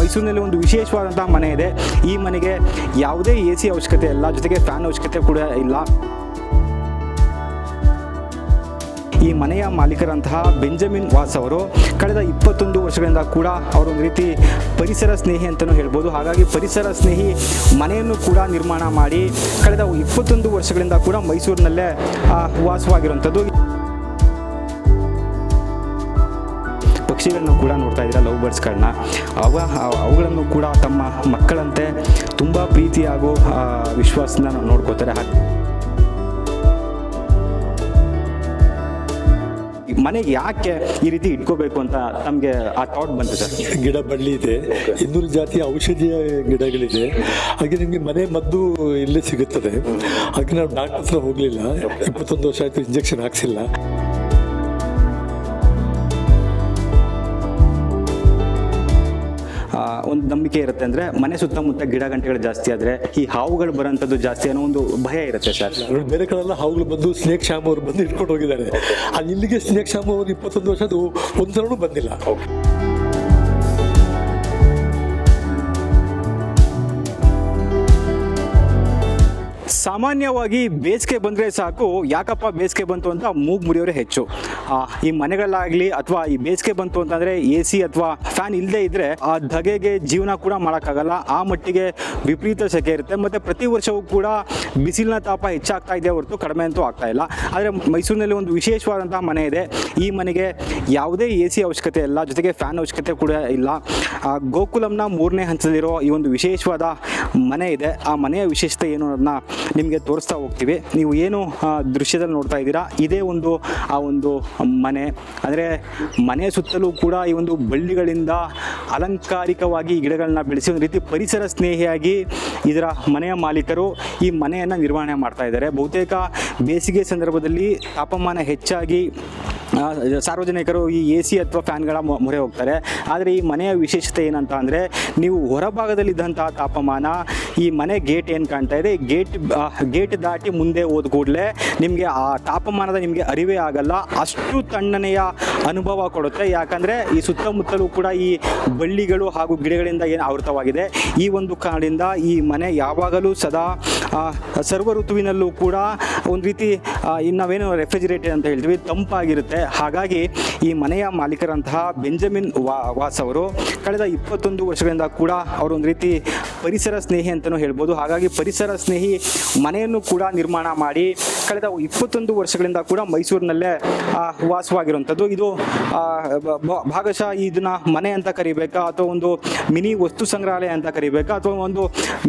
ಮೈಸೂರಿನಲ್ಲಿ ಒಂದು ವಿಶೇಷವಾದಂತಹ ಮನೆ ಇದೆ. ಈ ಮನೆಗೆ ಯಾವುದೇ ಎ ಸಿ ಅವಶ್ಯಕತೆ ಇಲ್ಲ, ಜೊತೆಗೆ ಫ್ಯಾನ್ ಅವಶ್ಯಕತೆ ಕೂಡ ಇಲ್ಲ. ಈ ಮನೆಯ ಮಾಲೀಕರಂತಹ ಬೆಂಜಮಿನ್ ವಾಸ್ ಅವರು ಕಳೆದ ಇಪ್ಪತ್ತೊಂದು ವರ್ಷಗಳಿಂದ ಕೂಡ ಅವರೊಂದು ರೀತಿ ಪರಿಸರ ಸ್ನೇಹಿ ಅಂತಲೂ ಹೇಳ್ಬೋದು. ಹಾಗಾಗಿ ಪರಿಸರ ಸ್ನೇಹಿ ಮನೆಯನ್ನು ಕೂಡ ನಿರ್ಮಾಣ ಮಾಡಿ ಕಳೆದ ಇಪ್ಪತ್ತೊಂದು ವರ್ಷಗಳಿಂದ ಕೂಡ ಮೈಸೂರಿನಲ್ಲೇ ವಾಸವಾಗಿರುವಂಥದ್ದು. ಪಕ್ಷಿಗಳನ್ನು ಕೂಡ ನೋಡ್ತಾ ಇದ್ದೀರಾ ಲವ್ ಬರ್ಡ್ಸ್ಗಳನ್ನ ಅವ ಅವುಗಳನ್ನು ಕೂಡ ತಮ್ಮ ಮಕ್ಕಳಂತೆ ತುಂಬ ಪ್ರೀತಿ ಹಾಗೂ ವಿಶ್ವಾಸದಿಂದ ನಾವು ನೋಡ್ಕೋತಾರೆ. ಮನೆಗೆ ಯಾಕೆ ಈ ರೀತಿ ಇಟ್ಕೋಬೇಕು ಅಂತ ನಮಗೆ ಆ ಥಾಟ್ ಬಂತು ಸರ್? ಗಿಡ ಬಳ್ಳಿ ಇದೆ. ಇನ್ನೂರು ಜಾತಿಯ ಔಷಧೀಯ ಗಿಡಗಳಿದೆ. ಹಾಗೆ ನಿಮಗೆ ಮನೆ ಮದ್ದು ಇಲ್ಲೇ ಸಿಗುತ್ತದೆ. ಹಾಗೆ ನಾವು ಡಾಕ್ಟರ್ ಹತ್ರ ಹೋಗಲಿಲ್ಲ. ಇಪ್ಪತ್ತೊಂದು ವರ್ಷ ಆಯಿತು ಇಂಜೆಕ್ಷನ್ ಹಾಕ್ಸಿಲ್ಲ. ಒಂದು ನಂಬಿಕೆ ಇರುತ್ತೆ ಅಂದರೆ ಮನೆ ಸುತ್ತಮುತ್ತ ಗಿಡ ಗಂಟೆಗಳು ಜಾಸ್ತಿ ಆದರೆ ಈ ಹಾವುಗಳು ಬರೋಂಥದ್ದು ಜಾಸ್ತಿ ಅನ್ನೋ ಒಂದು ಭಯ ಇರುತ್ತೆ ಸರ್. ಬೇರೆ ಕಡೆಲ್ಲ ಹಾವುಗಳು ಬಂದು ಸ್ನೇಕ್ ಶ್ಯಾಮ್ ಅವರು ಬಂದು ಇಟ್ಕೊಂಡು ಹೋಗಿದ್ದಾರೆ. ಅಲ್ಲಿ ಇಲ್ಲಿಗೆ ಸ್ನೇಕ್ ಶ್ಯಾಮ್ ಅವರು ಇಪ್ಪತ್ತೊಂದು ವರ್ಷ ಅದು ಒಂದ್ಸಲೂ ಬಂದಿಲ್ಲ. ಸಾಮಾನ್ಯವಾಗಿ ಬೇಸಿಗೆ ಬಂದರೆ ಸಾಕು. ಯಾಕಪ್ಪ ಬೇಸಿಗೆ ಬಂತು ಅಂತ ಮೂಗು ಮುರಿಯೋರೇ ಹೆಚ್ಚು. ಈ ಮನೆಗಳಾಗಲಿ ಅಥವಾ ಈ ಬೇಸಿಗೆ ಬಂತು ಅಂತಂದರೆ ಎ ಸಿ ಅಥವಾ ಫ್ಯಾನ್ ಇಲ್ಲದೆ ಇದ್ದರೆ ಆ ಧಗೆಗೆ ಜೀವನ ಕೂಡ ಮಾಡೋಕ್ಕಾಗಲ್ಲ. ಆ ಮಟ್ಟಿಗೆ ವಿಪರೀತ ಸೆಕೆ ಇರುತ್ತೆ. ಮತ್ತು ಪ್ರತಿ ವರ್ಷವೂ ಕೂಡ ಬಿಸಿಲಿನ ತಾಪ ಹೆಚ್ಚಾಗ್ತಾ ಇದೆ ಹೊರತು ಕಡಿಮೆ ಅಂತೂ ಆಗ್ತಾ ಇಲ್ಲ. ಆದರೆ ಮೈಸೂರಿನಲ್ಲಿ ಒಂದು ವಿಶೇಷವಾದಂತಹ ಮನೆ ಇದೆ. ಈ ಮನೆಗೆ ಯಾವುದೇ ಎ ಸಿ ಅವಶ್ಯಕತೆ ಇಲ್ಲ. ಜೊತೆಗೆ ಫ್ಯಾನ್ ಅವಶ್ಯಕತೆ ಕೂಡ ಇಲ್ಲ. ಗೋಕುಲಂನ ಮೂರನೇ ಹಂತದಲ್ಲಿರೋ ಈ ಒಂದು ವಿಶೇಷವಾದ ಮನೆ ಇದೆ. ಆ ಮನೆಯ ವಿಶೇಷತೆ ಏನು ಅನ್ನೋದನ್ನ ನಿಮಗೆ ತೋರಿಸ್ತಾ ಹೋಗ್ತೀವಿ. ನೀವು ಏನು ದೃಶ್ಯದಲ್ಲಿ ನೋಡ್ತಾ ಇದ್ದೀರಾ, ಇದೇ ಒಂದು, ಆ, ಒಂದು ಮನೆ. ಅಂದರೆ ಮನೆಯ ಸುತ್ತಲೂ ಕೂಡ ಈ ಒಂದು ಬಳ್ಳಿಗಳಿಂದ ಅಲಂಕಾರಿಕವಾಗಿ ಗಿಡಗಳನ್ನ ಬೆಳೆಸಿ, ಒಂದು ರೀತಿ ಪರಿಸರ ಸ್ನೇಹಿಯಾಗಿ ಇದರ ಮನೆಯ ಮಾಲೀಕರು ಈ ಮನೆಯನ್ನು ನಿರ್ವಹಣೆ ಮಾಡ್ತಾ ಇದ್ದಾರೆ. ಬಹುತೇಕ ಬೇಸಿಗೆ ಸಂದರ್ಭದಲ್ಲಿ ತಾಪಮಾನ ಹೆಚ್ಚಾಗಿ ಸಾರ್ವಜನಿಕರು ಈ ಎ ಸಿ ಅಥವಾ ಫ್ಯಾನ್ಗಳ ಮೊರೆ ಹೋಗ್ತಾರೆ. ಆದರೆ ಈ ಮನೆಯ ವಿಶೇಷತೆ ಏನಂತ ಅಂದರೆ, ನೀವು ಹೊರಭಾಗದಲ್ಲಿದ್ದಂತಹ ತಾಪಮಾನ ಈ ಮನೆ ಗೇಟ್ ಏನು ಕಾಣ್ತಾ ಇದೆ? ಗೇಟ್ ಗೇಟ್ ದಾಟಿ ಮುಂದೆ ಹೋದ ಕೂಡಲೇ ನಿಮಗೆ ಆ ತಾಪಮಾನದ ನಿಮಗೆ ಅರಿವೇ ಆಗಲ್ಲ. ಅಷ್ಟು ತಣ್ಣನೆಯ ಅನುಭವ ಕೊಡುತ್ತೆ. ಯಾಕಂದರೆ ಈ ಸುತ್ತಮುತ್ತಲೂ ಕೂಡ ಈ ಬಳ್ಳಿಗಳು ಹಾಗೂ ಗಿಡಗಳಿಂದ ಏನು ಆವೃತವಾಗಿದೆ. ಈ ಒಂದು ಕಾರಣದಿಂದ ಈ ಮನೆ ಯಾವಾಗಲೂ ಸದಾ ಸರ್ವ ಋತುವಿನಲ್ಲೂ ಕೂಡ ಒಂದು ರೀತಿ ನಾವೇನು ರೆಫ್ರಿಜಿರೇಟರ್ ಅಂತ ಹೇಳ್ತೀವಿ, ತಂಪಾಗಿರುತ್ತೆ. ಹಾಗಾಗಿ ಈ ಮನೆಯ ಮಾಲೀಕರಂತಹ ಬೆಂಜಮಿನ್ ವಾಸ್ ಅವರು ಕಳೆದ ಇಪ್ಪತ್ತೊಂದು ವರ್ಷಗಳಿಂದ ಕೂಡ ಅವರೊಂದು ರೀತಿ ಪರಿಸರ ಸ್ನೇಹಿ ಅಂತಲೂ ಹೇಳ್ಬೋದು. ಹಾಗಾಗಿ ಪರಿಸರ ಸ್ನೇಹಿ ಮನೆಯನ್ನು ಕೂಡ ನಿರ್ಮಾಣ ಮಾಡಿ ಕಳೆದ ಇಪ್ಪತ್ತೊಂದು ವರ್ಷಗಳಿಂದ ಕೂಡ ಮೈಸೂರಿನಲ್ಲೇ ವಾಸವಾಗಿರುವಂಥದ್ದು. ಇದು ಭಾಗಶಃ ಇದನ್ನ ಮನೆ ಅಂತ ಕರಿಬೇಕಾ, ಅಥವಾ ಒಂದು ಮಿನಿ ವಸ್ತು ಸಂಗ್ರಹಾಲಯ ಅಂತ ಕರಿಬೇಕಾ, ಅಥವಾ ಒಂದು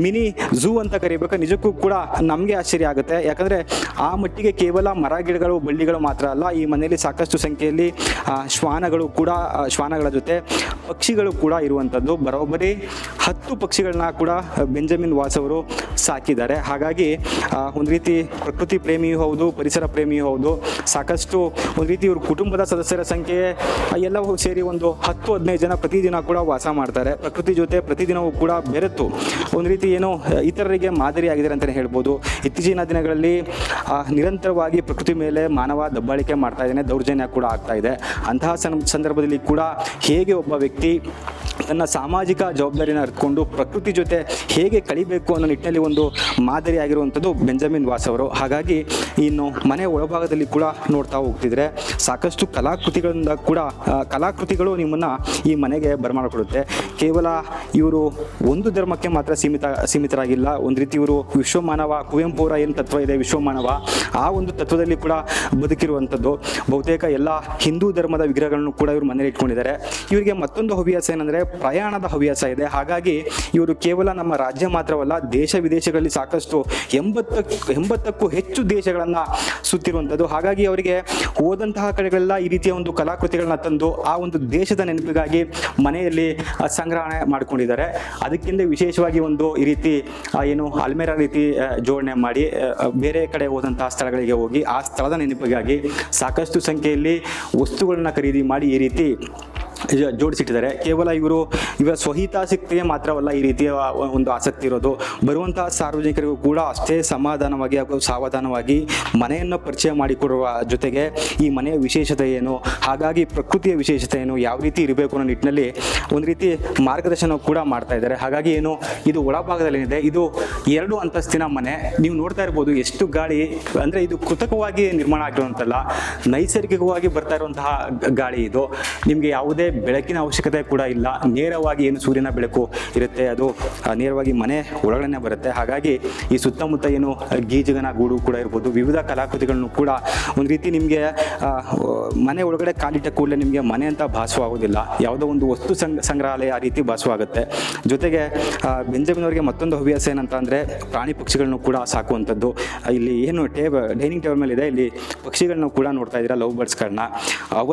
ಮಿನಿ ಝೂ ಅಂತ ಕರಿಬೇಕಾ, ನಿಜಕ್ಕೂ ಕೂಡ ನಮಗೆ ಆಶ್ಚರ್ಯ ಆಗುತ್ತೆ. ಯಾಕಂದರೆ ಆ ಮಟ್ಟಿಗೆ ಕೇವಲ ಮರ, ಗಿಡಗಳು, ಬಳ್ಳಿಗಳು ಮಾತ್ರ ಅಲ್ಲ, ಈ ಮನೆಯಲ್ಲಿ ಸಾಕಷ್ಟು ಸಂಖ್ಯೆಯಲ್ಲಿ ಶ್ವಾನಗಳು ಕೂಡ ಶ್ವಾನಗಳ ಜೊತೆ ಪಕ್ಷಿಗಳು ಕೂಡ ಇರುವಂಥದ್ದು. ಬರೋಬ್ಬರಿ ಹತ್ತು ಪಕ್ಷಿಗಳನ್ನ ಕೂಡ ಬೆಂಜಮಿನ್ ವಾಸ್ ಅವರು ಸಾಕಿದ್ದಾರೆ. ಹಾಗಾಗಿ ಒಂದು ರೀತಿ ಪ್ರಕೃತಿ ಪ್ರೇಮಿಯೂ ಹೌದು, ಪರಿಸರ ಪ್ರೇಮಿಯೂ ಹೌದು. ಸಾಕಷ್ಟು ಒಂದು ರೀತಿ ಇವರು ಕುಟುಂಬದ ಸದಸ್ಯರ ಸಂಖ್ಯೆ ಎಲ್ಲವೂ ಸೇರಿ ಒಂದು ಹತ್ತು, ಹದಿನೈದು ಜನ ಪ್ರತಿದಿನ ಕೂಡ ವಾಸ ಮಾಡ್ತಾರೆ. ಪ್ರಕೃತಿ ಜೊತೆ ಪ್ರತಿದಿನವೂ ಕೂಡ ಬೆರೆತು ಒಂದು ರೀತಿ ಏನು ಇತರರಿಗೆ ಮಾದರಿಯಾಗಿದ್ದಾರೆ ಅಂತಲೇ ಹೇಳ್ಬೋದು. ಇತ್ತೀಚಿನ ದಿನಗಳಲ್ಲಿ ನಿರಂತರವಾಗಿ ಪ್ರಕೃತಿ ಮೇಲೆ ಮಾನವ ದಬ್ಬಾಳಿಕೆ ಮಾಡ್ತಾ ಇದ್ದಾನೆ, ದೌರ್ಜನ್ಯ ಕೂಡ ಆಗ್ತಾ ಇದೆ. ಅಂತಹ ಸಂದರ್ಭದಲ್ಲಿ ಕೂಡ ಹೇಗೆ ಒಬ್ಬ ವ್ಯಕ್ತಿ ತನ್ನ ಸಾಮಾಜಿಕ ಜವಾಬ್ದಾರಿನ ಅರ್ಥಕೊಂಡು ಪ್ರಕೃತಿ ಜೊತೆ ಹೇಗೆ ಕಳಿಬೇಕು ಅನ್ನೋ ನಿಟ್ಟಿನಲ್ಲಿ ಒಂದು ಮಾದರಿಯಾಗಿರುವಂಥದ್ದು ಬೆಂಜಮಿನ್ ವಾಸ್ ಅವರು. ಹಾಗಾಗಿ ಇನ್ನು ಮನೆ ಒಳಭಾಗದಲ್ಲಿ ಕೂಡ ನೋಡ್ತಾ ಹೋಗ್ತಿದ್ರೆ ಸಾಕಷ್ಟು ಕಲಾಕೃತಿಗಳಿಂದ ಕೂಡ ಕಲಾಕೃತಿಗಳು ನಿಮ್ಮನ್ನು ಈ ಮನೆಗೆ ಬರಮಾಡಿಕೊಡುತ್ತೆ. ಕೇವಲ ಇವರು ಒಂದು ಧರ್ಮಕ್ಕೆ ಮಾತ್ರ ಸೀಮಿತ, ಸೀಮಿತರಾಗಿಲ್ಲ. ಒಂದು ರೀತಿ ಇವರು ವಿಶ್ವಮಾನವ, ಕುವೆಂಪು ಅವರ ಏನು ತತ್ವ ಇದೆ ವಿಶ್ವಮಾನವ, ಆ ಒಂದು ತತ್ವದಲ್ಲಿ ಕೂಡ ಬದುಕಿರುವಂಥದ್ದು. ಬಹುತೇಕ ಎಲ್ಲ ಹಿಂದೂ ಧರ್ಮದ ವಿಗ್ರಹಗಳನ್ನು ಕೂಡ ಇವರು ಮನೇಲಿ ಇಟ್ಕೊಂಡಿದ್ದಾರೆ. ಇವರಿಗೆ ಮತ್ತೊಂದು ಹವ್ಯಾಸ ಏನಂದರೆ ಪ್ರಯಾಣದ ಹವ್ಯಾಸ ಇದೆ. ಹಾಗಾಗಿ ಇವರು ಕೇವಲ ನಮ್ಮ ರಾಜ್ಯ ಮಾತ್ರವಲ್ಲ, ದೇಶ ವಿದೇಶಗಳಲ್ಲಿ ಸಾಕಷ್ಟು ಎಂಬತ್ತಕ್ಕೂ ಎಂಬತ್ತಕ್ಕೂ ಹೆಚ್ಚು ದೇಶಗಳನ್ನು ಸುತ್ತಿರುವಂಥದ್ದು ಹಾಗಾಗಿ ಅವರಿಗೆ ಹೋದಂತಹ ಕಡೆಗಳೆಲ್ಲ ಈ ರೀತಿಯ ಒಂದು ಕಲಾಕೃತಿಗಳನ್ನ ತಂದು ಆ ಒಂದು ದೇಶದ ನೆನಪಿಗಾಗಿ ಮನೆಯಲ್ಲಿ ಸಂಗ್ರಹಣೆ ಮಾಡ್ಕೊಂಡಿದ್ದಾರೆ. ಅದಕ್ಕಿಂತ ವಿಶೇಷವಾಗಿ ಒಂದು ಈ ರೀತಿ ಏನು ಅಲ್ಮೇರಾ ರೀತಿ ಜೋಡಣೆ ಮಾಡಿ ಬೇರೆ ಕಡೆ ಹೋದಂತಹ ಸ್ಥಳಗಳಿಗೆ ಹೋಗಿ ಆ ಸ್ಥಳದ ನೆನಪಿಗಾಗಿ ಸಾಕಷ್ಟು ಸಂಖ್ಯೆಯಲ್ಲಿ ವಸ್ತುಗಳನ್ನ ಖರೀದಿ ಮಾಡಿ ಈ ರೀತಿ ಜೋಡಿಸಿಟ್ಟಿದ್ದಾರೆ. ಕೇವಲ ಇವರು ಇವರ ಸ್ವಹಿತಾಸಕ್ತಿಗೆ ಮಾತ್ರವಲ್ಲ ಈ ರೀತಿಯ ಒಂದು ಆಸಕ್ತಿ ಇರೋದು. ಬರುವಂತಹ ಸಾರ್ವಜನಿಕರಿಗೂ ಕೂಡ ಅಷ್ಟೇ ಸಮಾಧಾನವಾಗಿ ಹಾಗೂ ಸಾವಧಾನವಾಗಿ ಮನೆಯನ್ನು ಪರಿಚಯ ಮಾಡಿಕೊಡುವ ಜೊತೆಗೆ ಈ ಮನೆಯ ವಿಶೇಷತೆ ಏನು, ಹಾಗಾಗಿ ಪ್ರಕೃತಿಯ ವಿಶೇಷತೆ ಏನು, ಯಾವ ರೀತಿ ಇರಬೇಕು ಅನ್ನೋ ನಿಟ್ಟಿನಲ್ಲಿ ಒಂದು ರೀತಿ ಮಾರ್ಗದರ್ಶನ ಕೂಡ ಮಾಡ್ತಾ ಇದ್ದಾರೆ. ಹಾಗಾಗಿ ಏನು, ಇದು ಒಳಭಾಗದಲ್ಲಿ ಏನಿದೆ ಇದು ಎರಡು ಅಂತಸ್ತಿನ ಮನೆ. ನೀವು ನೋಡ್ತಾ ಇರ್ಬೋದು ಎಷ್ಟು ಗಾಳಿ, ಅಂದರೆ ಇದು ಕೃತಕವಾಗಿ ನಿರ್ಮಾಣ ಆಗಿರುವಂತಲ್ಲ, ನೈಸರ್ಗಿಕವಾಗಿ ಬರ್ತಾ ಇರುವಂತಹ ಗಾಳಿ ಇದು. ನಿಮಗೆ ಯಾವುದೇ ಬೆಳಕಿನ ಅವಶ್ಯಕತೆ ಕೂಡ ಇಲ್ಲ. ನೇರವಾಗಿ ಏನು ಸೂರ್ಯನ ಬೆಳಕು ಇರುತ್ತೆ, ಅದು ನೇರವಾಗಿ ಮನೆ ಒಳಗಡೆ ಬರುತ್ತೆ. ಹಾಗಾಗಿ ಈ ಸುತ್ತಮುತ್ತ ಏನು ಗೀಜಗನ ಗೂಡು ಕೂಡ ಇರ್ಬೋದು, ವಿವಿಧ ಕಲಾಕೃತಿಗಳನ್ನು ಕೂಡ ಒಂದು ರೀತಿ ನಿಮಗೆ ಮನೆ ಒಳಗಡೆ ಕಾಲಿಟ್ಟ ಕೂಡಲೇ ನಿಮಗೆ ಮನೆ ಅಂತ ಭಾಸವಾಗೋದಿಲ್ಲ. ಯಾವುದೋ ಒಂದು ವಸ್ತು ಸಂಗ್, ಸಂಗ್ರಹಾಲಯ ಆ ರೀತಿ ಭಾಸವಾಗುತ್ತೆ. ಜೊತೆಗೆ ಬೆಂಜಮಿನ್ ಅವರಿಗೆ ಮತ್ತೊಂದು ಹವ್ಯಾಸ ಏನಂತ ಅಂದರೆ ಪ್ರಾಣಿ ಪಕ್ಷಿಗಳನ್ನು ಕೂಡ ಸಾಕುವಂಥದ್ದು. ಇಲ್ಲಿ ಏನು ಟೇಬ, ಡೈನಿಂಗ್ ಟೇಬಲ್ ಮೇಲೆ ಇದೆ ಇಲ್ಲಿ ಪಕ್ಷಿಗಳನ್ನು ಕೂಡ ನೋಡ್ತಾ ಇದ್ದೀರಾ ಲವ್ ಬರ್ಡ್ಸ್ಗಳನ್ನ. ಅವ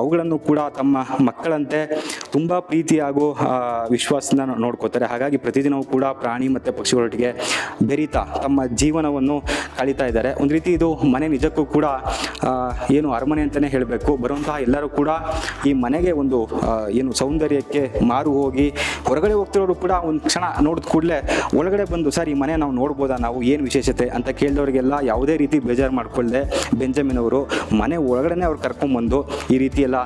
ಅವುಗಳನ್ನು ಕೂಡ ತಮ್ಮ ಮಕ್ಕಳಂತೆ ತುಂಬ ಪ್ರೀತಿ ಹಾಗೂ ಆ, ವಿಶ್ವಾಸದಿಂದ ನೋಡ್ಕೋತಾರೆ. ಹಾಗಾಗಿ ಪ್ರತಿದಿನವೂ ಕೂಡ ಪ್ರಾಣಿ ಮತ್ತು ಪಕ್ಷಿಗಳೊಟ್ಟಿಗೆ ಬೆರೀತಾ ತಮ್ಮ ಜೀವನವನ್ನು ಕಳೀತಾ ಇದ್ದಾರೆ. ಒಂದು ರೀತಿ ಇದು ಮನೆ ನಿಜಕ್ಕೂ ಕೂಡ ಏನು ಅರಮನೆ ಅಂತಲೇ ಹೇಳಬೇಕು. ಬರುವಂತಹ ಎಲ್ಲರೂ ಕೂಡ ಈ ಮನೆಗೆ ಒಂದು ಏನು ಸೌಂದರ್ಯಕ್ಕೆ ಮಾರು ಹೋಗಿ ಹೊರಗಡೆ ಹೋಗ್ತಿರೋರು ಕೂಡ ಒಂದು ಕ್ಷಣ ನೋಡಿದ ಕೂಡಲೇ ಒಳಗಡೆ ಬಂದು ಸರ್ ಈ ಮನೆ ನಾವು ನೋಡ್ಬೋದಾ? ನಾವು ಏನು ವಿಶೇಷತೆ? ಅಂತ ಕೇಳಿದವರಿಗೆಲ್ಲ ಯಾವುದೇ ರೀತಿ ಬೇಜಾರು ಮಾಡ್ಕೊಳ್ಳದೆ ಬೆಂಜಮಿನ್ ಅವರು ಮನೆ ಒಳಗಡೆನೆ ಅವ್ರು ಕರ್ಕೊಂಡ್ಬಂದು ಈ ರೀತಿ ಎಲ್ಲ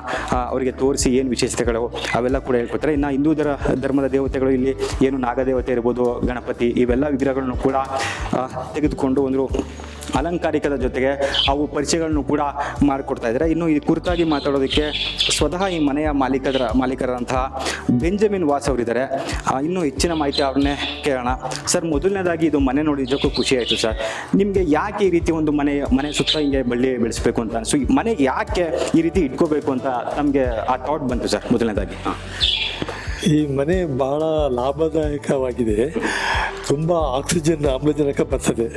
ಅವರಿಗೆ ತೋರಿಸಿ ಏನು ವಿಶೇಷತೆಗಳು ಅವೆಲ್ಲ ಕೂಡ ಹೇಳ್ಕೊತಾರೆ ಇನ್ನು ಹಿಂದೂ ಧರ ಧರ್ಮದ ದೇವತೆಗಳು ಇಲ್ಲಿ ಏನು ನಾಗದೇವತೆ ಇರ್ಬೋದು, ಗಣಪತಿ ಇವೆಲ್ಲ ವಿಗ್ರಹಗಳನ್ನು ಕೂಡ ತೆಗೆದುಕೊಂಡು ಒಂದು ಅಲಂಕಾರಿಕದ ಜೊತೆಗೆ ಅವು ಪರಿಚಯಗಳನ್ನು ಕೂಡ ಮಾಡಿಕೊಡ್ತಾ ಇದ್ದಾರೆ. ಇನ್ನು ಈ ಕುರಿತಾಗಿ ಮಾತಾಡೋದಕ್ಕೆ ಸ್ವತಃ ಈ ಮನೆಯ ಮಾಲೀಕರ ಮಾಲೀಕರಾದಂತಹ ಬೆಂಜಮಿನ್ ವಾಸ್ ಅವರಿದ್ದಾರೆ. ಇನ್ನೂ ಹೆಚ್ಚಿನ ಮಾಹಿತಿ ಅವ್ರನ್ನೇ ಕೇಳೋಣ. ಸರ್, ಮೊದಲನೇದಾಗಿ ಇದು ಮನೆ ನೋಡಿ ಖುಷಿ ಆಯಿತು ಸರ್. ನಿಮಗೆ ಯಾಕೆ ಈ ರೀತಿ ಒಂದು ಮನೆ ಮನೆ ಸುತ್ತ ಹಿಂಗೆ ಬಳ್ಳಿ ಬೆಳೆಸಬೇಕು ಅಂತ ಅನಿಸು ಮನೆ ಯಾಕೆ ಈ ರೀತಿ ಇಟ್ಕೋಬೇಕು ಅಂತ ನಮಗೆ ಆ ಥಾಟ್ ಬಂತು ಸರ್, ಮೊದಲನೇದಾಗಿ? ಈ ಮನೆ ಬಹಳ ಲಾಭದಾಯಕವಾಗಿದೆ. ತುಂಬ ಆಕ್ಸಿಜನ್ ಆಮ್ಲಜನಕ ಬರ್ತದೆ.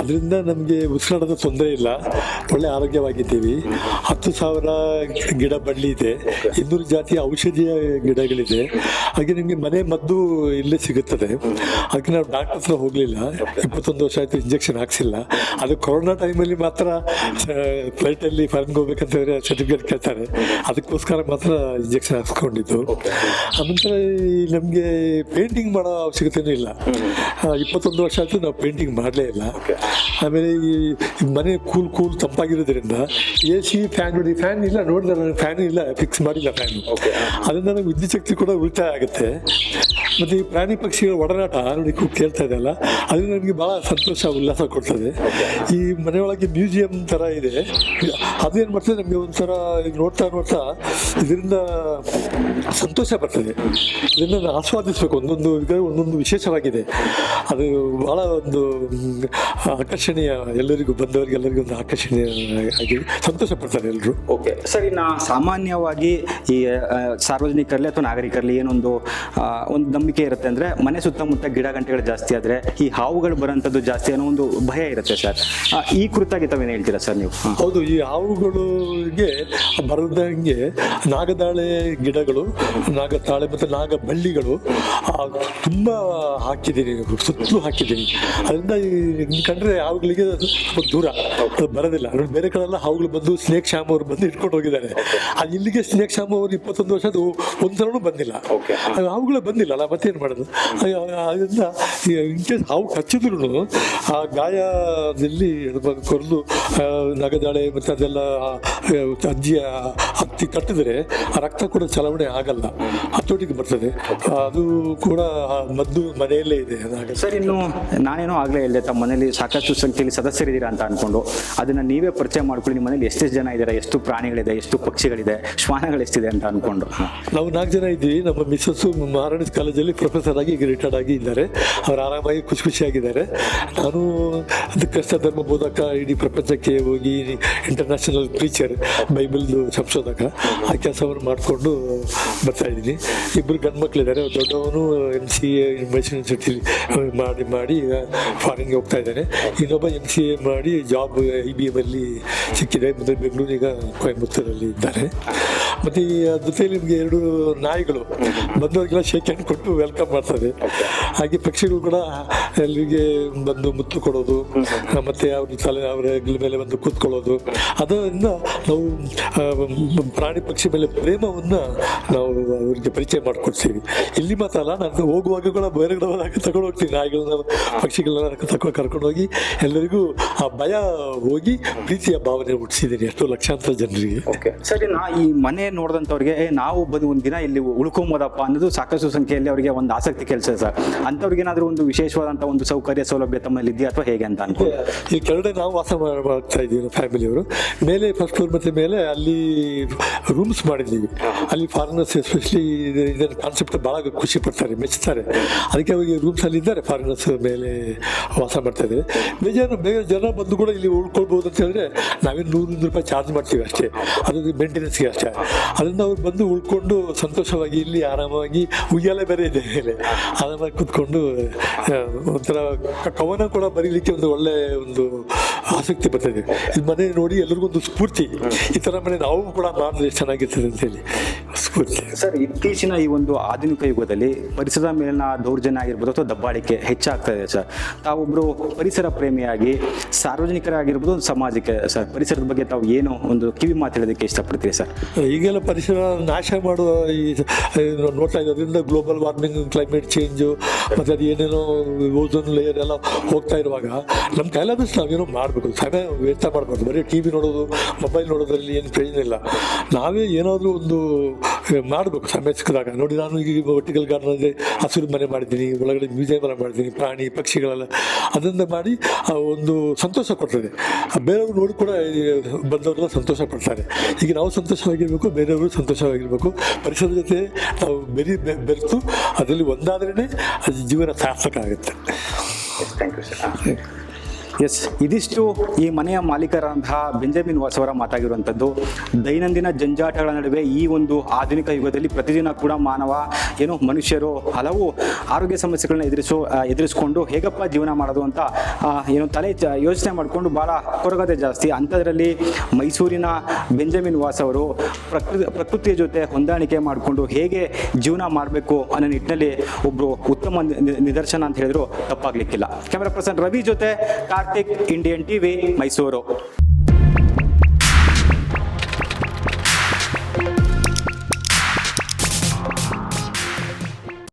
ಅದರಿಂದ ನಮಗೆ ಉಸಿರಾಡೋದು ತೊಂದರೆ ಇಲ್ಲ. ಒಳ್ಳೆ ಆರೋಗ್ಯವಾಗಿದ್ದೀವಿ. ಹತ್ತು ಸಾವಿರ ಗಿಡ ಬಳ್ಳಿ ಇದೆ. ಇನ್ನೂರು ಜಾತಿಯ ಔಷಧಿಯ ಗಿಡಗಳಿದೆ. ಹಾಗೆ ನಿಮಗೆ ಮನೆ ಮದ್ದು ಇಲ್ಲೇ ಸಿಗುತ್ತದೆ. ಅದಕ್ಕೆ ನಾವು ಡಾಕ್ಟರ್ ಹತ್ರ ಹೋಗಲಿಲ್ಲ. ಇಪ್ಪತ್ತೊಂದು ವರ್ಷ ಆಯಿತು ಇಂಜೆಕ್ಷನ್ ಹಾಕ್ಸಿಲ್ಲ. ಅದು ಕೊರೋನಾ ಟೈಮಲ್ಲಿ ಮಾತ್ರ ಫ್ಲೈಟಲ್ಲಿ ಫಾರಿನ್ಗೆ ಹೋಗ್ಬೇಕಂತಂದರೆ ಸರ್ಟಿಫಿಕೇಟ್ ಕೇಳ್ತಾರೆ. ಅದಕ್ಕೋಸ್ಕರ ಮಾತ್ರ ಇಂಜೆಕ್ಷನ್ ಹಾಕ್ಸ್ಕೊಂಡಿದ್ದು. ಆನಂತರ ನಮಗೆ ಪೇಂಟಿಂಗ್ ಮಾಡೋ ಅವಶ್ಯಕತೆಯೂ ಇಲ್ಲ. ಇಪ್ಪತ್ತೊಂದು ವರ್ಷ ಆಯಿತು ನಾವು ಪೇಂಟಿಂಗ್ ಮಾಡಲೇ ಇಲ್ಲ. ಆಮೇಲೆ ಈ ಮನೆ ಕೂಲ್ ಕೂಲ್ ತಂಪಾಗಿರೋದ್ರಿಂದ ಎ ಸಿ ಫ್ಯಾನ್ ನೋಡಿ ಫ್ಯಾನ್ ಇಲ್ಲ ನೋಡಿದ್ರೆ ನನಗೆ ಫ್ಯಾನ್ ಇಲ್ಲ ಫಿಕ್ಸ್ ಮಾಡಿಲ್ಲ ಫ್ಯಾನ್ ಅದರಿಂದ ನಮಗೆ ವಿದ್ಯುತ್ ಶಕ್ತಿ ಕೂಡ ಉಳಿತಾಯ ಆಗುತ್ತೆ. ಮತ್ತು ಈ ಪ್ರಾಣಿ ಪಕ್ಷಿಗಳ ಒಡನಾಟ ನೋಡಿ ಕೇಳ್ತಾ ಇದೆಯಲ್ಲ ಅದು ನನಗೆ ಭಾಳ ಸಂತೋಷ, ಉಲ್ಲಾಸ ಕೊಡ್ತದೆ. ಈ ಮನೆಯೊಳಗೆ ಮ್ಯೂಸಿಯಂ ಥರ ಇದೆ. ಅದೇನು ಮಾಡ್ತದೆ ನಮಗೆ ಒಂಥರ ಈಗ ನೋಡ್ತಾ ನೋಡ್ತಾ ಇದರಿಂದ ಸಂತೋಷ ಬರ್ತದೆ. ಇದನ್ನು ಆಸ್ವಾದಿಸಬೇಕು. ಒಂದೊಂದು ಇದು, ಒಂದೊಂದು ವಿಶೇಷವಾಗಿದೆ. ಅದು ಬಹಳ ಒಂದು ಆಕರ್ಷಣೀಯ, ಎಲ್ಲರಿಗೂ ಬಂದವರಿಗೆ ಎಲ್ಲರಿಗೂ ಒಂದು ಆಕರ್ಷಣೀಯ ಆಗಿ ಸಂತೋಷ ಪಡ್ತಾರೆ ಎಲ್ಲರೂ ಓಕೆ. ಸರಿ ನಾ ಸಾಮಾನ್ಯವಾಗಿ ಈ ಸಾರ್ವಜನಿಕರಲ್ಲಿ ಅಥವಾ ನಾಗರಿಕರಲ್ಲಿ ಏನೊಂದು ಒಂದು ನಂಬಿಕೆ ಇರುತ್ತೆ ಅಂದ್ರೆ ಮನೆ ಸುತ್ತಮುತ್ತ ಗಿಡ ಗಂಟೆಗಳು ಜಾಸ್ತಿ ಆದ್ರೆ ಈ ಹಾವುಗಳು ಬರೋಂಥದ್ದು ಜಾಸ್ತಿ ಅನ್ನೋ ಒಂದು ಭಯ ಇರುತ್ತೆ ಸರ್. ಆ, ಈ ಕುರಿತಾಗಿ ತಾವೇನು ಹೇಳ್ತೀರಾ ಸರ್ ನೀವು? ಹೌದು ಈ ಹಾವುಗಳಿಗೆ ಬರದಂಗೆ ನಾಗದಾಳೆ ಗಿಡಗಳು ನಾಗತಾಳೆ ಮತ್ತು ನಾಗ ಬಳ್ಳಿಗಳು ಆ, ತುಂಬಾ ಹಾಕಿದ್ದೀನಿ ಸುತ್ತಲೂ ಹಾಕಿದ್ದೀನಿ ಅದರಿಂದ ಈ ಕಂಡ್ರೆ ಹಾವುಗಳಿಗೆ ಅದು ದೂರ ಅದು ಬರೋದಿಲ್ಲ. ನೋಡಿ ಬೇರೆ ಕಡೆಲ್ಲ ಹಾವುಗಳು ಬಂದು ಸ್ನೇಕ್ ಶ್ಯಾಮ್ ಅವರು ಬಂದು ಇಟ್ಕೊಂಡು ಹೋಗಿದ್ದಾರೆ. ಆ ಇಲ್ಲಿಗೆ ಸ್ನೇಕ್ ಶ್ಯಾಮ್ ಅವರು ಇಪ್ಪತ್ತೊಂದು ವರ್ಷ ಅದು ಒಂದ್ಸಲೂ ಬಂದಿಲ್ಲ ಹಾವುಗಳೇ ಬಂದಿಲ್ಲ. ಅಲ್ಲ ಮತ್ತೇನು ಮಾಡೋದು? ಅದರಿಂದ ಇನ್ ಕೇಸ್ ಹಾವು ಕಚ್ಚಿದ್ರು ಆ ಗಾಯದಲ್ಲಿ ಕೊರಲು ನಗದಾಳೆ ಮತ್ತು ಅದೆಲ್ಲ ಅಜ್ಜಿಯ ಹತ್ತಿ ಕಟ್ಟಿದ್ರೆ ಆ ರಕ್ತ ಕೂಡ ಚಲಾವಣೆ ಆಗಲ್ಲ. ಹತ್ತೋಟಿಗೆ ಬರ್ತದೆ. ಅದು ಕೂಡ ಮದ್ದು ಮನೆಯಲ್ಲೇ ಇದೆ. ಸರ್ ಇನ್ನು ನಾನೇನೋ ಆಗಲೇ ಹೇಳಿದೆ ತಮ್ಮ ಮನೇಲಿ ಸಾಕಷ್ಟು ಸಂಖ್ಯೆಯಲ್ಲಿ ಸದಸ್ಯರಿದ್ದೀರಾ ಅಂತ ಅನ್ಕೊಂಡು. ಅದನ್ನ ನೀವೇ ಪರಿಚಯ ಮಾಡ್ಕೊಳ್ಳಿ. ನಿಮ್ಮ ಮನೇಲಿ ಎಷ್ಟೆಷ್ಟು ಜನ ಇದ್ದಾರೆ? ಎಷ್ಟು ಪ್ರಾಣಿಗಳಿದೆ? ಎಷ್ಟು ಪಕ್ಷಿಗಳಿದೆ? ಶ್ವಾನಗಳು ಎಷ್ಟಿದೆ ಅಂತ ಅನ್ಕೊಂಡು. ನಾವು ನಾಲ್ಕು ಜನ ಇದ್ದೀವಿ. ನಮ್ಮ ಮಿಸ್ಸಸ್ಸು ಮಹಾರಾಣಿಸ್ ಕಾಲೇಜಲ್ಲಿ ಪ್ರೊಫೆಸರ್ ಆಗಿ, ಈಗ ರಿಟೈರ್ಡ್ ಆಗಿ ಇದ್ದಾರೆ. ಅವ್ರು ಆರಾಮಾಗಿ ಖುಷಿ ಖುಷಿಯಾಗಿದ್ದಾರೆ. ನಾನು ಅದು ಧರ್ಮ ಬೋಧಕ, ಇಡೀ ಪ್ರಪಂಚಕ್ಕೆ ಹೋಗಿ ಇಂಟರ್ನ್ಯಾಷನಲ್ ಟೀಚರ್ ಬೈಬಲ್ದು ಸಂಶೋಧಕ. ಆ ಕೆಲಸವನ್ನು ಮಾಡಿಕೊಂಡು ಬರ್ತಾ ಇದ್ದೀನಿ. ಇಬ್ಬರು ಗಂಡು ಮಕ್ಕಳಿದ್ದಾರೆ ದೊಡ್ಡವನು M C A Mysore university ಮಾಡಿ ಮಾಡಿ ಈಗ ಫಾರಿನ್ಗೆ ಹೋಗ್ತಾ ಇದ್ದಾನೆ. ಇನ್ನೊಬ್ಬ ಎಂ ಸಿ ಎ ಮಾಡಿ ಜಾಬ್ ಐ ಬಿ ಎಂ ಅಲ್ಲಿ ಸಿಕ್ಕಿದೆ. ಮತ್ತು ಬೆಂಗಳೂರು ಈಗ ಕೊಯಂಬತ್ತೂರಲ್ಲಿ ಇದ್ದಾರೆ. ಮತ್ತು ಈ ಜೊತೆಯಲ್ಲಿ ನಿಮಗೆ ಎರಡು ನಾಯಿಗಳು. ಬಂದವರಿಗೆಲ್ಲ ಶೇಕ್ ಹ್ಯಾಂಡ್ ಕೊಟ್ಟು ವೆಲ್ಕಮ್ ಮಾಡ್ತದೆ. ಹಾಗೆ ಪಕ್ಷಿಗಳು ಕೂಡ ಎಲ್ಲರಿಗೆ ಬಂದು ಮುತ್ತು ಕೊಡೋದು, ಮತ್ತೆ ಅವ್ರ ತಲೆ, ಅವರ ಮೇಲೆ ಬಂದು ಕೂತ್ಕೊಳ್ಳೋದು. ಅದರಿಂದ ನಾವು ಪ್ರಾಣಿ ಪಕ್ಷಿ ಮೇಲೆ ಪ್ರೇಮವನ್ನ ನಾವು ಅವರಿಗೆ ಪರಿಚಯ ಮಾಡಿಕೊಡ್ತೀವಿ. ಇಲ್ಲಿ ಮಾತ್ರ ಅಲ್ಲ, ನಾನು ಹೋಗುವಾಗ ಕೂಡ ಬೇರೆ ತಗೊಂಡು ಹೋಗ್ತೀನಿ. ನಾಯಿಗಳನ್ನ ಪಕ್ಷಿಗಳನ್ನ ತಗೊಂಡು ಕರ್ಕೊಂಡು ಹೋಗಿ ಎಲ್ಲರಿಗೂ ಆ ಭಯ ಹೋಗಿ ಪ್ರೀತಿಯ ಭಾವನೆ ಹುಟ್ಟಿಸಿದ್ದೀನಿ ಎಷ್ಟೋ ಲಕ್ಷಾಂತರ ಜನರಿಗೆ. ಸರಿ, ನಾ ಈ ಮನೆ ನೋಡಿದಂಥವ್ರಿಗೆ ನಾವು ಬಂದು ಒಂದು ದಿನ ಇಲ್ಲಿ ಉಳ್ಕೊಂಬೋದಪ್ಪ ಅನ್ನೋದು ಸಾಕಷ್ಟು ಸಂಖ್ಯೆಯಲ್ಲಿ ಅವರಿಗೆ ಒಂದು ಆಸಕ್ತಿ ಕೆಲಸ ಸರ್. ಅಂಥವ್ರಿಗೇನಾದರೂ ಒಂದು ವಿಶೇಷವಾದಂಥ ಒಂದು ಸೌಕರ್ಯ ಸೌಲಭ್ಯ ತಮ್ಮಲ್ಲಿ ಇದೆಯಾ ಅಥವಾ ಹೇಗೆ ಅಂತ ಅನ್ಕೊಂಡು ಈ ಕೆಳಗಡೆ ನಾವು ವಾಸ ಮಾಡ್- ಮಾಡ್ತಾ ಇದ್ದೀವಿ ಫ್ಯಾಮಿಲಿ ಅವರು. ಮೇಲೆ ಫಸ್ಟ್ ಫ್ಲೋರ್ ಮತ್ತೆ ಮೇಲೆ ಅಲ್ಲಿ ರೂಮ್ಸ್ ಮಾಡಿದ್ದೀವಿ. ಅಲ್ಲಿ ಫಾರಿನರ್ಸ್ ಎಸ್ಪೆಷಲಿ ಇದರ ಕಾನ್ಸೆಪ್ಟ್ ಭಾಳ ಖುಷಿ ಪಡ್ತಾರೆ ಮೆಚ್ಚುತ್ತಾರೆ ಅದಕ್ಕೆ ಅವರಿಗೆ ರೂಮ್ಸ್ ಅಲ್ಲಿ ಇದ್ದಾರೆ ಫಾರಿನರ್ಸ್ ಮೇಲೆ ವಾಸ ಮಾಡ್ತಾ ಇದ್ದಾರೆ. ಬೇಜಾರು ಬೇಗ ಜನ ಬಂದು ಕೂಡ ಇಲ್ಲಿ ಉಳ್ಕೊಳ್ಬೋದು ಅಂತ ಹೇಳಿದ್ರೆ ನಾವೇನು ನೂರು ನೂರು ರೂಪಾಯಿ ಚಾರ್ಜ್ ಮಾಡ್ತೀವಿ ಅಷ್ಟೇ. ಅದು ಮೇಂಟೆನೆನ್ಸ್ಗೆ ಅಷ್ಟೇ. ಅದರಿಂದ ಅವ್ರು ಬಂದು ಉಳ್ಕೊಂಡು ಸಂತೋಷವಾಗಿ ಇಲ್ಲಿ ಆರಾಮವಾಗಿ ಉಯ್ಯಾಲೆ ಬೇರೆ ಇದೆ. ಮೇಲೆ ಕುತ್ಕೊಂಡು ಕೂತ್ಕೊಂಡು ಒಂಥರ ಕವನ ಕೂಡ ಬರೀಲಿಕ್ಕೆ ಒಂದು ಒಳ್ಳೆ ಒಂದು ಆಸಕ್ತಿ ಬರ್ತದೆ. ಇದು ಮನೆ ನೋಡಿ ಎಲ್ರಿಗೂ ಒಂದು ಸ್ಫೂರ್ತಿ. ಈ ಥರ ಮನೆ ನಾವು ಕೂಡ ಮಾಡಿದ್ರೆ ಚೆನ್ನಾಗಿರ್ತದೆ ಅಂತೇಳಿ ಸ್ಫೂರ್ತಿ. ಸರ್ ಇತ್ತೀಚಿನ ಈ ಒಂದು ಆಧುನಿಕ ಯುಗದಲ್ಲಿ ಪರಿಸರದ ಮೇಲಿನ ದೌರ್ಜನ್ಯ ಆಗಿರ್ಬೋದು ಅಥವಾ ದಬ್ಬಾಳಿಕೆ ಹೆಚ್ಚಾಗ್ತಾ ಇದೆ ಸರ್. ತಾವೊಬ್ಬರು ಪರಿಸರ ಪ್ರೇಮಿಯಾಗಿ ಸಾರ್ವಜನಿಕರಾಗಿರ್ಬೋದು ಒಂದು ಸಮಾಜಕ್ಕೆ ಸರ್ ಪರಿಸರದ ಬಗ್ಗೆ ತಾವು ಏನು ಒಂದು ಕಿವಿ ಮಾತಾಡೋದಕ್ಕೆ ಹೇಳೋದಕ್ಕೆ ಇಷ್ಟಪಡ್ತೀರಿ ಸರ್? ಈಗೆಲ್ಲ ಪರಿಸರ ನಾಶ ಮಾಡುವ ಈ ನೋಡ್ತಾ ಇರೋದ್ರಿಂದ ಗ್ಲೋಬಲ್ ವಾರ್ಮಿಂಗ್ ಕ್ಲೈಮೇಟ್ ಚೇಂಜು ಮತ್ತು ಅದು ಏನೇನೋ ಓಝೋನ್ ಲೇಯರ್ ಎಲ್ಲ ಹೋಗ್ತಾ ಇರುವಾಗ ನಮ್ಮ ಕೈಲಾದಷ್ಟು ನಾವೇನೋ ಮಾಡಬೇಕು. ಸಮಯ ವ್ಯರ್ಥ ಮಾಡಬಾರ್ದು. ಬರೀ ಟಿ ವಿ ನೋಡೋದು ಮೊಬೈಲ್ ನೋಡೋದ್ರಲ್ಲಿ ಏನು ಪ್ರಯೋಜನ ಇಲ್ಲ. ನಾವೇ ಏನಾದರೂ ಒಂದು ಮಾಡಬೇಕು. ಸಮಯ ಸಿಕ್ಕಿದಾಗ. ನೋಡಿ, ನಾನು ಈಗ ಒಟ್ಟಿಗಲ್ ಅಂದರೆ ಹಸಿರು ಮನೆ ಮಾಡಿದ್ದೀನಿ, ಒಳಗಡೆ ಮ್ಯೂಸಿಯಂ ಎಲ್ಲ ಮಾಡಿದ್ದೀನಿ, ಪ್ರಾಣಿ, ಪಕ್ಷಿಗಳೆಲ್ಲ. ಅದರಿಂದ ಮಾಡಿ ಒಂದು ಸಂತೋಷ ಕೊಡ್ತದೆ. ಬೇರೆಯವರು ನೋಡಿ ಕೂಡ ಬಂದವರೆಲ್ಲ ಸಂತೋಷ ಪಡ್ತಾರೆ. ಈಗ ನಾವು ಸಂತೋಷವಾಗಿರಬೇಕು, ಬೇರೆಯವರು ಸಂತೋಷವಾಗಿರಬೇಕು. ಪರಿಸರದ ಜೊತೆ ನಾವು ಬೆರಿ ಬೆರೆತು ಅದರಲ್ಲಿ ಒಂದಾದ್ರೇ ಅದು ಜೀವನ ಸಾರ್ಥಕ ಆಗುತ್ತೆ. ಥ್ಯಾಂಕ್ ಯು ಸರ್ ಎಸ್ ಇದಿಷ್ಟು ಈ ಮನೆಯ ಮಾಲೀಕರಾದಂತಹ ಬೆಂಜಮಿನ್ ವಾಸವರ ಮಾತಾಗಿರುವಂಥದ್ದು. ದೈನಂದಿನ ಜಂಜಾಟಗಳ ನಡುವೆ ಈ ಒಂದು ಆಧುನಿಕ ಯುಗದಲ್ಲಿ ಪ್ರತಿದಿನ ಕೂಡ ಮಾನವ, ಏನು ಮನುಷ್ಯರು ಹಲವು ಆರೋಗ್ಯ ಸಮಸ್ಯೆಗಳನ್ನ ಎದುರಿಸು ಎದುರಿಸ್ಕೊಂಡು ಹೇಗಪ್ಪ ಜೀವನ ಮಾಡೋದು ಅಂತ ಏನು ತಲೆ ಯೋಚನೆ ಮಾಡಿಕೊಂಡು ಭಾಳ ಕೊರಗದೆ ಜಾಸ್ತಿ. ಅಂಥದ್ರಲ್ಲಿ ಮೈಸೂರಿನ ಬೆಂಜಮಿನ್ ವಾಸವರು ಅವರು ಪ್ರಕೃತಿ ಪ್ರಕೃತಿಯ ಜೊತೆ ಹೊಂದಾಣಿಕೆ ಮಾಡಿಕೊಂಡು ಹೇಗೆ ಜೀವನ ಮಾಡಬೇಕು ಅನ್ನೋ ನಿಟ್ಟಿನಲ್ಲಿ ಒಬ್ಬರು ಉತ್ತಮ ನಿದರ್ಶನ ಅಂತ ಹೇಳಿದ್ರು ತಪ್ಪಾಗ್ಲಿಕ್ಕಿಲ್ಲ. ಕ್ಯಾಮರಾ ಪರ್ಸನ್ ರವಿ ಜೊತೆ ಕಾರ್ತಿಕ್ ಇಂಡಿಯನ್ ಟಿವಿ ಮೈಸೂರು